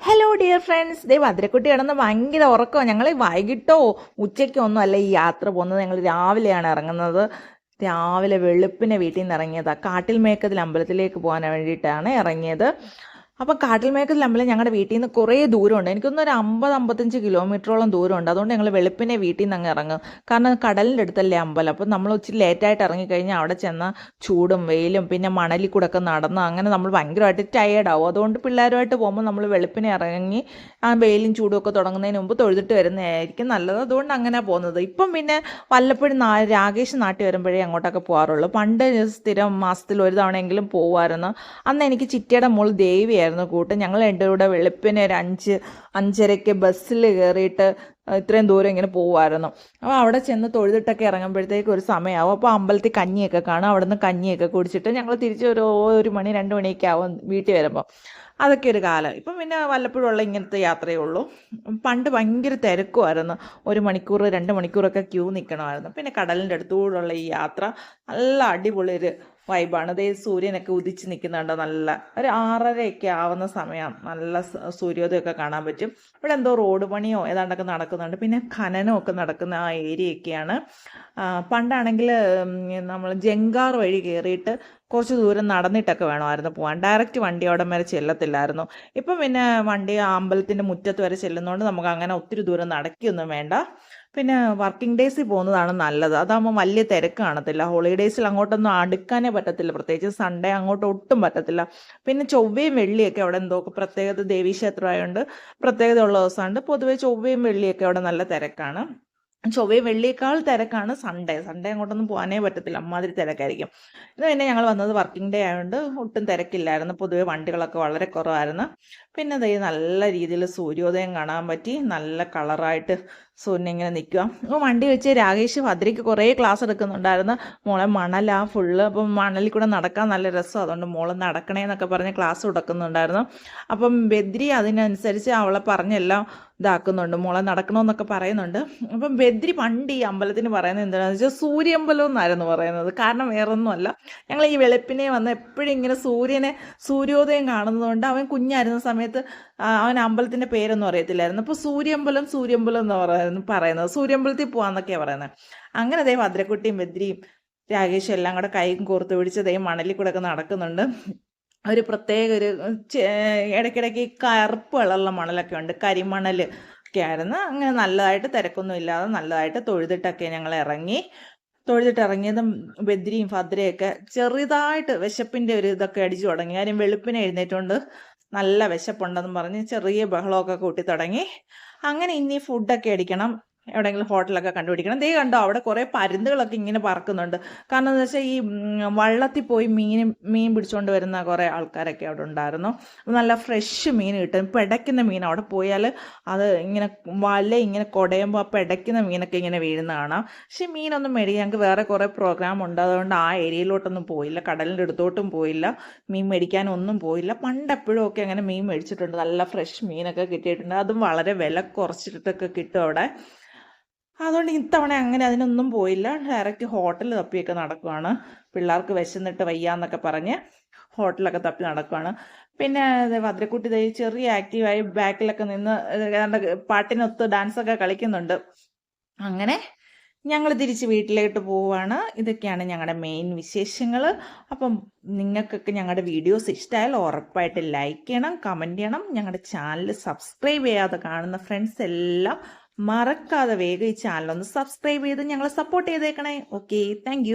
Hello dear friends ദേ ഭദ്രക്കുട്ടി കിടന്ന് ഭയങ്കര ഉറക്കമാണ് ഞങ്ങൾ വൈകിട്ടോ ഉച്ചയ്ക്കോ ഒന്നും അല്ല ഈ യാത്ര പോകുന്നത്. ഞങ്ങൾ രാവിലെയാണ് ഇറങ്ങുന്നത്. രാവിലെ വെളുപ്പിനെ വീട്ടിൽ നിന്ന് ഇറങ്ങിയതാണ് കാട്ടിൽ മേക്കതിൽ അമ്പലത്തിലേക്ക് പോകാൻ വേണ്ടിയിട്ടാണ് ഇറങ്ങിയത്. അപ്പം കാട്ടിൽ നമ്മൾ ഞങ്ങളുടെ വീട്ടിൽ നിന്ന് കുറേ ദൂരമുണ്ട്. എനിക്കൊന്നും ഒരു അമ്പത് അമ്പത്തഞ്ച് കിലോമീറ്ററോളം ദൂരമുണ്ട്. അതുകൊണ്ട് ഞങ്ങൾ വെളുപ്പിനെ വീട്ടിൽ നിന്ന് അങ്ങ് ഇറങ്ങും കാരണം കടലിന്റെ അടുത്തല്ലേ അമ്പലം. അപ്പം നമ്മൾ ഇച്ചിരി ലേറ്റായിട്ട് ഇറങ്ങിക്കഴിഞ്ഞാൽ അവിടെ ചെന്ന ചൂടും വെയിലും പിന്നെ മണലിൽ കൂടെ ഒക്കെ നടന്ന് അങ്ങനെ നമ്മൾ ഭയങ്കരമായിട്ട് ടയേർഡാവും അതുകൊണ്ട് പിള്ളേരുമായിട്ട് പോകുമ്പോൾ നമ്മൾ വെളുപ്പിനെ ഇറങ്ങി ആ വെയിലും ചൂടും ഒക്കെ തുടങ്ങുന്നതിന് മുമ്പ് തൊഴുതിട്ട് വരുന്നതായിരിക്കും നല്ലത്. അതുകൊണ്ട് അങ്ങനെ പോകുന്നത്. ഇപ്പം പിന്നെ വല്ലപ്പോഴും രാകേഷ് നാട്ടിൽ വരുമ്പോഴേ അങ്ങോട്ടൊക്കെ പോകാറുള്ളൂ പണ്ട് സ്ഥിരം മാസത്തിൽ ഒരു തവണയെങ്കിലും പോകുമായിരുന്നു അന്ന് എനിക്ക് ചിറ്റയുടെ മോൾ ദേവിയായിരുന്നു. കൂട്ട്. ഞങ്ങൾ രണ്ടും കൂടെ വെളുപ്പിനെ ഒരു അഞ്ച് അഞ്ചരയ്ക്ക് ബസ്സിൽ കയറിയിട്ട് ഇത്രയും ദൂരം ഇങ്ങനെ പോകുമായിരുന്നു അപ്പോൾ അവിടെ ചെന്ന് തൊഴുതിട്ടൊക്കെ ഇറങ്ങുമ്പോഴത്തേക്ക് ഒരു സമയമാവും. അപ്പോൾ അമ്പലത്തിൽ കഞ്ഞിയൊക്കെ കാണും. അവിടെ നിന്ന് കഞ്ഞിയൊക്കെ കുടിച്ചിട്ട് ഞങ്ങൾ തിരിച്ച് ഒരു ഒരു മണി രണ്ട് മണിയൊക്കെ ആവും വീട്ടിൽ വരുമ്പോൾ അതൊക്കെ ഒരു കാലം. ഇപ്പം പിന്നെ വല്ലപ്പോഴും ഉള്ള ഇങ്ങനത്തെ യാത്രയേ ഉള്ളൂ. പണ്ട് ഭയങ്കര തിരക്കുമായിരുന്നു. ഒരു മണിക്കൂർ രണ്ട് മണിക്കൂറൊക്കെ ക്യൂ നിൽക്കണമായിരുന്നു പിന്നെ കടലിന്റെ അടുത്തൂടെയുള്ള ഈ യാത്ര നല്ല അടിപൊളി ഒരു വൈബാണ്. ഇതേ സൂര്യനൊക്കെ ഉദിച്ച് നിൽക്കുന്നുണ്ട് നല്ല ഒരു ആറരയൊക്കെ ആവുന്ന സമയം നല്ല സൂര്യോദയമൊക്കെ കാണാൻ പറ്റും. ഇവിടെ എന്തോ റോഡ് പണിയോ ഏതാണ്ടൊക്കെ നടക്കുന്നുണ്ട്. പിന്നെ ഖനനമൊക്കെ നടക്കുന്ന ആ ഏരിയയൊക്കെയാണ്. പണ്ടാണെങ്കിൽ നമ്മൾ ജങ്കാർ വഴി കയറിയിട്ട് കുറച്ച് ദൂരം നടന്നിട്ടൊക്കെ വേണമായിരുന്നു പോകാൻ ഡയറക്റ്റ് വണ്ടി അവിടം വരെ ചെല്ലത്തില്ലായിരുന്നു. ഇപ്പം പിന്നെ വണ്ടി ആ അമ്പലത്തിന്റെ മുറ്റത്ത് വരെ ചെല്ലുന്നതുകൊണ്ട് നമുക്ക് അങ്ങനെ ഒത്തിരി ദൂരം നടക്കിയൊന്നും വേണ്ട. പിന്നെ വർക്കിംഗ് ഡേയ്സിൽ പോകുന്നതാണ് നല്ലത്. അതാകുമ്പോൾ വലിയ തിരക്ക് കാണത്തില്ല. ഹോളിഡേയ്സിൽ അങ്ങോട്ടൊന്നും അടുക്കാനേ പറ്റത്തില്ല. പ്രത്യേകിച്ച് സൺഡേ അങ്ങോട്ട് ഒട്ടും പറ്റത്തില്ല. പിന്നെ ചൊവ്വയും വെള്ളിയൊക്കെ അവിടെ എന്തോ പ്രത്യേകത ദേവീക്ഷേത്രമായതുകൊണ്ട് പ്രത്യേകത ഉള്ള ദിവസമുണ്ട് പൊതുവേ ചൊവ്വയും വെള്ളിയൊക്കെ അവിടെ നല്ല തിരക്കാണ്. ചൊവ്വയും വെള്ളിയേക്കാൾ തിരക്കാണ് സൺഡേ. സൺഡേ അങ്ങോട്ടൊന്നും പോകാനേ പറ്റത്തില്ല. അമ്മാതിരി തിരക്കായിരിക്കും. ഇത് പിന്നെ ഞങ്ങൾ വന്നത് വർക്കിംഗ് ഡേ ആയതുകൊണ്ട് ഒട്ടും തിരക്കില്ലായിരുന്നു. പൊതുവെ വണ്ടികളൊക്കെ വളരെ കുറവായിരുന്നു. പിന്നെ ദേ നല്ല രീതിയിൽ സൂര്യോദയം കാണാൻ പറ്റി. നല്ല കളറായിട്ട് സൂര്യൻ ഇങ്ങനെ നിൽക്കുക. അപ്പോൾ വണ്ടി വെച്ച് രാകേഷ് ഭദ്രയ്ക്ക് കുറേ ക്ലാസ് എടുക്കുന്നുണ്ടായിരുന്നു. മോളെ മണലാ ഫുള്ള് അപ്പം മണലിൽ കൂടെ നടക്കാൻ നല്ല രസം. അതുകൊണ്ട് മോളെ നടക്കണേ എന്നൊക്കെ പറഞ്ഞ് ക്ലാസ് കൊടുക്കുന്നുണ്ടായിരുന്നു അപ്പം ബദ്രി അതിനനുസരിച്ച് അവളെ പറഞ്ഞെല്ലാം ഇതാക്കുന്നുണ്ട്. മോളെ നടക്കണമെന്നൊക്കെ പറയുന്നുണ്ട്. അപ്പം ബദ്രി പണ്ട് ഈ അമ്പലത്തിന് പറയുന്നത് എന്താണെന്ന് വെച്ചാൽ സൂര്യമ്പലം എന്നായിരുന്നു പറയുന്നത്. കാരണം വേറൊന്നുമല്ല. ഞങ്ങൾ ഈ വെളുപ്പിനെ വന്ന് എപ്പോഴും ഇങ്ങനെ സൂര്യനെ സൂര്യോദയം കാണുന്നതുകൊണ്ട് അവൻ കുഞ്ഞായിരുന്ന സമയത്ത് അവൻ അമ്പലത്തിന്റെ പേരൊന്നും അറിയത്തില്ലായിരുന്നു. അപ്പോൾ സൂര്യമ്പലം സൂര്യമ്പലം എന്ന് പറയുന്നു പറയുന്നത്. സൂര്യമ്പലത്തിൽ പോകാമെന്നൊക്കെയാണ് പറയുന്നത് അങ്ങനെ അദ്ദേഹം ഭദ്രക്കുട്ടിയും ബദ്രിയും രാകേഷും എല്ലാം കൂടെ കൈയും കോർത്ത് പിടിച്ച് അദ്ദേഹം മണലിൽ കൂടെ ഒക്കെ നടക്കുന്നുണ്ട്. ഒരു പ്രത്യേക ഒരു ഇടയ്ക്കിടയ്ക്ക് കറുപ്പ് കളറുള്ള മണലൊക്കെ ഉണ്ട്. കരിമണൽ ഒക്കെ ആയിരുന്നു. അങ്ങനെ നല്ലതായിട്ട് തിരക്കൊന്നും ഇല്ലാതെ നല്ലതായിട്ട് തൊഴുതിട്ടൊക്കെ ഞങ്ങൾ ഇറങ്ങി. തൊഴുതിട്ട് ഇറങ്ങിയതും ബദ്രിയും ഭദ്രയൊക്കെ ചെറുതായിട്ട് വിശപ്പിന്റെ ഒരു ഇതൊക്കെ അടിച്ചു തുടങ്ങി. കാര്യം വെളുപ്പിനെ എഴുന്നേറ്റുകൊണ്ട് നല്ല വിശപ്പുണ്ടെന്ന് പറഞ്ഞ് ചെറിയ ബഹളമൊക്കെ കൂട്ടി തുടങ്ങി. അങ്ങനെ ഇനി ഫുഡൊക്കെ അടിക്കണം. എവിടെയെങ്കിലും ഹോട്ടലൊക്കെ കണ്ടുപിടിക്കണം. ദേ കണ്ടോ അവിടെ കുറേ പരുന്തുകളൊക്കെ ഇങ്ങനെ പറക്കുന്നുണ്ട്. കാരണം എന്താ വെച്ചാൽ ഈ വള്ളത്തിൽ പോയി മീൻ മീൻ പിടിച്ചുകൊണ്ട് വരുന്ന കുറേ ആൾക്കാരൊക്കെ അവിടെ ഉണ്ടായിരുന്നു. നല്ല ഫ്രഷ് മീൻ കിട്ടും. പിടയ്ക്കുന്ന മീൻ അവിടെ പോയാൽ അത് ഇങ്ങനെ വല ഇങ്ങനെ കുടയുമ്പോൾ ആ പിടയ്ക്കുന്ന മീനൊക്കെ ഇങ്ങനെ വീഴുന്ന കാണാം. പക്ഷേ മീനൊന്നും മേടിക്കാൻ ഞങ്ങൾക്ക് വേറെ കുറേ പ്രോഗ്രാം ഉണ്ട്. അതുകൊണ്ട് ആ ഏരിയയിലോട്ടൊന്നും പോയില്ല. കടലിന്റെ അടുത്തോട്ടും പോയില്ല. മീൻ മേടിക്കാനൊന്നും പോയില്ല. പണ്ടെപ്പോഴും ഒക്കെ അങ്ങനെ മീൻ മേടിച്ചിട്ടുണ്ട്. നല്ല ഫ്രഷ് മീനൊക്കെ കിട്ടിയിട്ടുണ്ട്. അതും വളരെ വില കുറച്ചിട്ടൊക്കെ കിട്ടും അവിടെ. അതുകൊണ്ട് ഇത്തവണ അങ്ങനെ അതിനൊന്നും പോയില്ല. ഡയറക്റ്റ് ഹോട്ടൽ തപ്പിയൊക്കെ നടക്കുവാണ്. പിള്ളേർക്ക് വിശന്നിട്ട് വയ്യാന്നൊക്കെ പറഞ്ഞ് ഹോട്ടലൊക്കെ തപ്പി നടക്കുവാണ്. പിന്നെ ഭദ്രക്കുട്ടി ദേ ചെറിയ ആക്റ്റീവായി ബാക്കിലൊക്കെ നിന്ന് പാട്ടിനൊത്ത് ഡാൻസൊക്കെ കളിക്കുന്നുണ്ട്. അങ്ങനെ ഞങ്ങൾ തിരിച്ച് വീട്ടിലേക്ക് പോവുകയാണ് ഇതൊക്കെയാണ് ഞങ്ങളുടെ മെയിൻ വിശേഷങ്ങൾ അപ്പം നിങ്ങൾക്കൊക്കെ ഞങ്ങളുടെ വീഡിയോസ് ഇഷ്ടമായാൽ ഉറപ്പായിട്ട് ലൈക്ക് ചെയ്യണം കമന്റ് ചെയ്യണം. ഞങ്ങളുടെ ചാനൽ സബ്സ്ക്രൈബ് ചെയ്യാതെ കാണുന്ന ഫ്രണ്ട്സ് എല്ലാം മറക്കാതെ വേഗം ഈ ചാനൽ ഒന്ന് സബ്സ്ക്രൈബ് ചെയ്ത് ഞങ്ങളെ സപ്പോർട്ട് ചെയ്തേക്കണേ. Okay thank